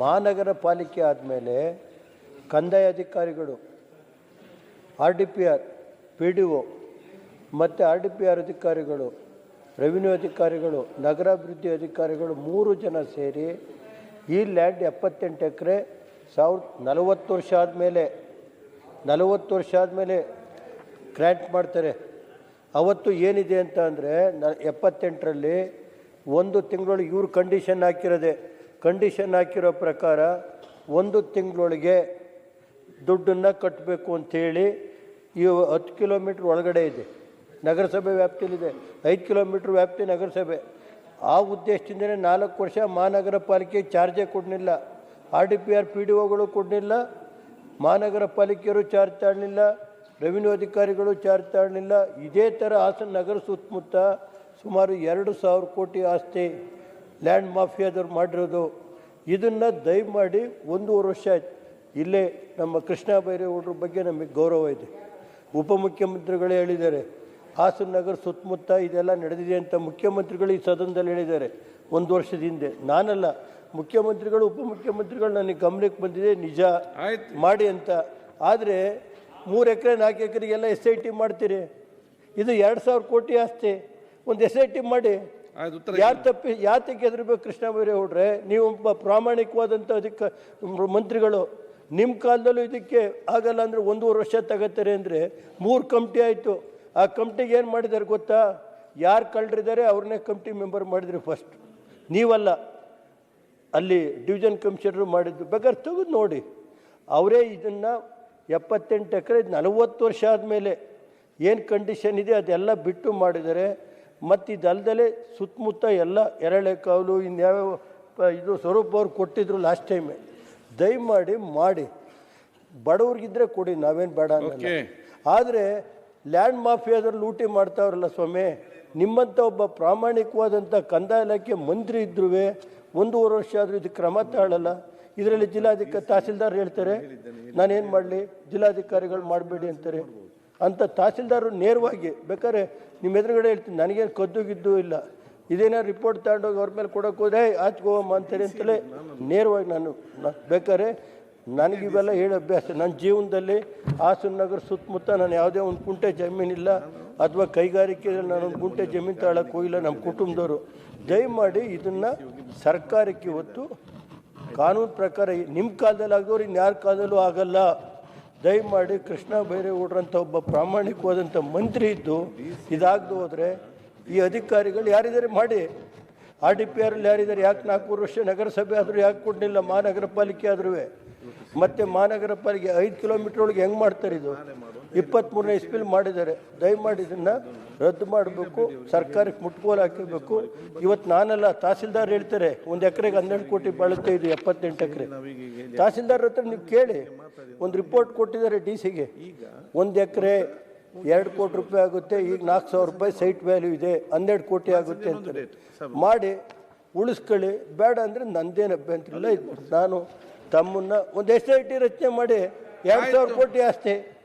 ಮಹಾನಗರ ಪಾಲಿಕೆ ಆದಮೇಲೆ ಕಂದಾಯ ಅಧಿಕಾರಿಗಳು, R D P R, P D O ಮತ್ತು ಆರ್ ಡಿ ಪಿ ಆರ್ ಅಧಿಕಾರಿಗಳು, ರೆವಿನ್ಯೂ ಅಧಿಕಾರಿಗಳು, ನಗರಾಭಿವೃದ್ಧಿ ಅಧಿಕಾರಿಗಳು ಮೂರು ಜನ ಸೇರಿ ಈ ಲ್ಯಾಂಡ್ ಎಪ್ಪತ್ತೆಂಟು ಎಕರೆ, ಸಾವಿರದ ನಲವತ್ತು ವರ್ಷ ಆದಮೇಲೆ, ನಲವತ್ತು ವರ್ಷ ಆದಮೇಲೆ ಗ್ರ್ಯಾಂಟ್ ಮಾಡ್ತಾರೆ. ಅವತ್ತು ಏನಿದೆ ಅಂತ ಅಂದರೆ ನ ಎಪ್ಪತ್ತೆಂಟರಲ್ಲಿ ಒಂದು ತಿಂಗಳು ಇವ್ರ ಕಂಡೀಷನ್ ಹಾಕಿರೋದೆ. ಕಂಡೀಷನ್ ಹಾಕಿರೋ ಪ್ರಕಾರ ಒಂದು ತಿಂಗಳೊಳಗೆ ದುಡ್ಡನ್ನು ಕಟ್ಟಬೇಕು ಅಂಥೇಳಿ ಇವು ಹತ್ತು ಕಿಲೋಮೀಟ್ರ್ ಒಳಗಡೆ ಇದೆ. ನಗರಸಭೆ ವ್ಯಾಪ್ತಿಯಲ್ಲಿದೆ. ಐದು ಕಿಲೋಮೀಟ್ರ್ ವ್ಯಾಪ್ತಿ ನಗರಸಭೆ. ಆ ಉದ್ದೇಶದಿಂದಲೇ ನಾಲ್ಕು ವರ್ಷ ಮಹಾನಗರ ಪಾಲಿಕೆ ಚಾರ್ಜೇ ಕೊಡಲಿಲ್ಲ. R D P R, P D ಒಗಳು ಕೊಡಲಿಲ್ಲ. ಮಹಾನಗರ ಪಾಲಿಕೆಯವರು ಚಾರ್ಜ್ ತಾಳಲಿಲ್ಲ ರೆವಿನ್ಯೂ ಅಧಿಕಾರಿಗಳು ಚಾರ್ಜ್ ತಾಳಲಿಲ್ಲ ಇದೇ ಥರ ಹಾಸನ ನಗರ ಸುತ್ತಮುತ್ತ ಸುಮಾರು ಎರಡು ಸಾವಿರ ಕೋಟಿ ಆಸ್ತಿ ಲ್ಯಾಂಡ್ ಮಾಫಿಯಾದವ್ರು ಮಾಡಿರೋದು. ಇದನ್ನು ದಯಮಾಡಿ ಒಂದೂವರೆ ವರ್ಷ ಆಯ್ತು. ಇಲ್ಲೇ ನಮ್ಮ ಕೃಷ್ಣ ಬೈರೇಗೌಡರ ಬಗ್ಗೆ ನಮಗೆ ಗೌರವ ಇದೆ. ಉಪಮುಖ್ಯಮಂತ್ರಿಗಳೇ ಹೇಳಿದ್ದಾರೆ ಹಾಸನ ನಗರ ಸುತ್ತಮುತ್ತ ಇದೆಲ್ಲ ನಡೆದಿದೆ ಅಂತ ಮುಖ್ಯಮಂತ್ರಿಗಳು ಈ ಸದನದಲ್ಲಿ ಹೇಳಿದ್ದಾರೆ. ಒಂದು ವರ್ಷದ ಹಿಂದೆ. ನಾನಲ್ಲ ಮುಖ್ಯಮಂತ್ರಿಗಳು ಉಪಮುಖ್ಯಮಂತ್ರಿಗಳು ನನಗೆ ಗಮನಕ್ಕೆ ಬಂದಿದೆ ನಿಜ ಆಯ್ತು. ಮಾಡಿ ಅಂತ. ಆದರೆ ಮೂರು ಎಕರೆ ನಾಲ್ಕು ಎಕರೆಗೆಲ್ಲ ಎಸ್ ಐ ಟಿ ಮಾಡ್ತೀರಿ? ಇದು ಎರಡು ಸಾವಿರ ಕೋಟಿ ಆಸ್ತಿ. ಒಂದು ಎಸ್ ಐ ಟಿ ಮಾಡಿ. ಯಾರು ತಪ್ಪಿ ಯಾತಕ್ಕೆ ಹೆದರ್ಬೇಕು ಕೃಷ್ಣ ಬೈರೇಗೌಡ್ರೆ ನೀವು ಒಬ್ಬ ಪ್ರಾಮಾಣಿಕವಾದಂಥ ಅದಕ್ಕೆ ಮಂತ್ರಿಗಳು ನಿಮ್ಮ ಕಾಲದಲ್ಲೂ ಇದಕ್ಕೆ ಆಗಲ್ಲ ಅಂದರೆ ಒಂದೂವರೆ ವರ್ಷ ತಗೋತಾರೆ ಅಂದರೆ ಮೂರು ಕಮಿಟಿ ಆಯಿತು. ಆ ಕಮಿಟಿಗೆ ಏನು ಮಾಡಿದ್ದಾರೆ ಗೊತ್ತಾ? ಯಾರು ಕಳ್ಳರಿದ್ದಾರೆ ಅವ್ರನ್ನೇ ಕಮಿಟಿ ಮೆಂಬರ್ ಮಾಡಿದ್ರಿ ಫಸ್ಟ್ ನೀವಲ್ಲ. ಅಲ್ಲಿ ಡಿವಿಷನ್ ಕಮಿಷನರು ಮಾಡಿದ್ದು. ಬೇಕಾದ್ರೆ ತೆಗೆದು ನೋಡಿ. ಅವರೇ ಇದನ್ನು ಎಪ್ಪತ್ತೆಂಟು ಎಕರೆ ನಲವತ್ತು ವರ್ಷ ಆದಮೇಲೆ ಏನು ಕಂಡೀಷನ್ ಇದೆ ಅದೆಲ್ಲ ಬಿಟ್ಟು ಮಾಡಿದ್ದಾರೆ ಮತ್ತು ಇದಲ್ದಲೆ ಸುತ್ತಮುತ್ತ ಎಲ್ಲ ಎರಳೆಕಾವಲು ಇನ್ಯಾವ್ಯಾವ ಇದು ಸ್ವರೂಪ ಅವ್ರು ಕೊಟ್ಟಿದ್ರು ಲಾಸ್ಟ್ ಟೈಮೆ ದಯಮಾಡಿ ಮಾಡಿ. ಬಡವ್ರಿಗಿದ್ರೆ ಕೊಡಿ ನಾವೇನು ಬೇಡ ಅನ್ನಲ್ಲ. ಆದರೆ ಲ್ಯಾಂಡ್ ಮಾಫಿಯಾದ್ರು ಲೂಟಿ ಮಾಡ್ತಾವ್ರಲ್ಲ ಸ್ವಾಮಿ ನಿಮ್ಮಂಥ ಒಬ್ಬ ಪ್ರಾಮಾಣಿಕವಾದಂಥ ಕಂದಾಯ ಇಲಾಖೆ ಮಂತ್ರಿ ಇದ್ರೂ ಒಂದೂವರೆ ವರ್ಷ ಆದರೂ ಇದು ಕ್ರಮ ತಾಳಲ್ಲ. ಇದರಲ್ಲಿ ಜಿಲ್ಲಾಧಿಕಾರಿ ತಹಸೀಲ್ದಾರ್ ಹೇಳ್ತಾರೆ ನಾನೇನು ಮಾಡಲಿ? ಜಿಲ್ಲಾಧಿಕಾರಿಗಳು ಮಾಡಬೇಡಿ ಅಂತಾರೆ. ಅಂಥ ತಹಸೀಲ್ದಾರರು ನೇರವಾಗಿ ಬೇಕಾದ್ರೆ ನಿಮ್ಮ ಎದುರುಗಡೆ ಹೇಳ್ತೀನಿ ನನಗೇನು ಕದ್ದು ಗಿದ್ದು ಇಲ್ಲ. ಇದೇನೋ ರಿಪೋರ್ಟ್ ತಗೊಂಡೋಗಿ ಅವ್ರ ಮೇಲೆ ಕೊಡೋಕೆ ಹೋದ್ರೆ ಹೋಗಮ್ಮ ಅಂತೇಳಿ ಅಂತಲೇ ನೇರವಾಗಿ ನಾನು ಬೇಕಾದ್ರೆ ನನಗೆ ಇವೆಲ್ಲ ಹೇಳೋ ಅಭ್ಯಾಸ. ನನ್ನ ಜೀವನದಲ್ಲಿ ಹಾಸನ ನಗರ ಸುತ್ತಮುತ್ತ ನಾನು ಯಾವುದೇ ಒಂದು ಕುಂಟೆ ಜಮೀನಿಲ್ಲ ಅಥವಾ ಕೈಗಾರಿಕೆಯಲ್ಲಿ ನಾನು ಒಂದು ಕುಂಟೆ ಜಮೀನು ತಗೊಳಕ್ಕೆ ಹೋಗಿಲ್ಲ ನಮ್ಮ ಕುಟುಂಬದವರು. ದಯಮಾಡಿ ಇದನ್ನು ಸರ್ಕಾರಕ್ಕೆ ಇವತ್ತು ಕಾನೂನು ಪ್ರಕಾರ ನಿಮ್ಮ ಕಾಲದಲ್ಲಿ ಆಗೋರು ಇನ್ಯಾರ ಕಾಲದಲ್ಲೂ ಆಗಲ್ಲ. ದಯಮಾಡಿ ಕೃಷ್ಣ ಬೈರೇಗೌಡರಂಥ ಒಬ್ಬ ಪ್ರಾಮಾಣಿಕವಾದಂಥ ಮಂತ್ರಿ ಇದ್ದು ಇದಾಗದು ಹೋದರೆ ಈ ಅಧಿಕಾರಿಗಳು ಯಾರಿದ್ದಾರೆ ಮಾಡಿ. ಆರ್ ಡಿ ಪಿ ಆರಲ್ಲಿ ಯಾರಿದ್ದಾರೆ? ಯಾಕೆ ನಾಲ್ಕೂರು ವರ್ಷ ನಗರಸಭೆ ಆದರೂ ಯಾಕೆ ಕೊಡಲಿಲ್ಲ? ಮಹಾನಗರ ಪಾಲಿಕೆ ಆದ್ರೂ ಮತ್ತು ಮಹಾನಗರ ಪಾಲಿಕೆ ಐದು ಕಿಲೋಮೀಟ್ರ್ ಒಳಗೆ ಹೆಂಗೆ ಮಾಡ್ತಾರೆ ಇದು? ಇಪ್ಪತ್ತ್ಮೂರನೇ ಇಸ್ಪಿಲ್ ಮಾಡಿದ್ದಾರೆ. ದಯಮಾಡಿ ಇದನ್ನು ರದ್ದು ಮಾಡಬೇಕು ಸರ್ಕಾರಕ್ಕೆ ಮುಟ್ಕೋಲು ಹಾಕಬೇಕು. ಇವತ್ತು ನಾನೆಲ್ಲ ತಹಸೀಲ್ದಾರ್ ಹೇಳ್ತಾರೆ ಒಂದು ಎಕರೆಗೆ ಹನ್ನೆರಡು ಕೋಟಿ ಬಾಳುತ್ತೆ ಇದು ಎಪ್ಪತ್ತೆಂಟು ಎಕರೆ. ತಹಸೀಲ್ದಾರ್ ಹತ್ರ ನೀವು ಕೇಳಿ ಒಂದು ರಿಪೋರ್ಟ್ ಕೊಟ್ಟಿದ್ದಾರೆ ಡಿ ಸಿಗೆ ಒಂದು ಎಕರೆ ಎರಡು ಕೋಟಿ ರೂಪಾಯಿ ಆಗುತ್ತೆ ಈಗ ನಾಲ್ಕು ಸಾವಿರ ರೂಪಾಯಿ ಸೈಟ್ ವ್ಯಾಲ್ಯೂ ಇದೆ ಹನ್ನೆರಡು ಕೋಟಿ ಆಗುತ್ತೆ ಅಂತ ಮಾಡಿ ಉಳಿಸ್ಕೊಳ್ಳಿ. ಬೇಡ ಅಂದರೆ ನಂದೇನು ಅಭ್ಯಂತರ ಇಲ್ಲ ಇದು. ನಾನು ತಮ್ಮನ್ನ ಒಂದು ಎಸ್ ಐ ಟಿ ರಚನೆ ಮಾಡಿ ಎರಡು ಸಾವಿರ ಕೋಟಿ ಆಸ್ತಿ.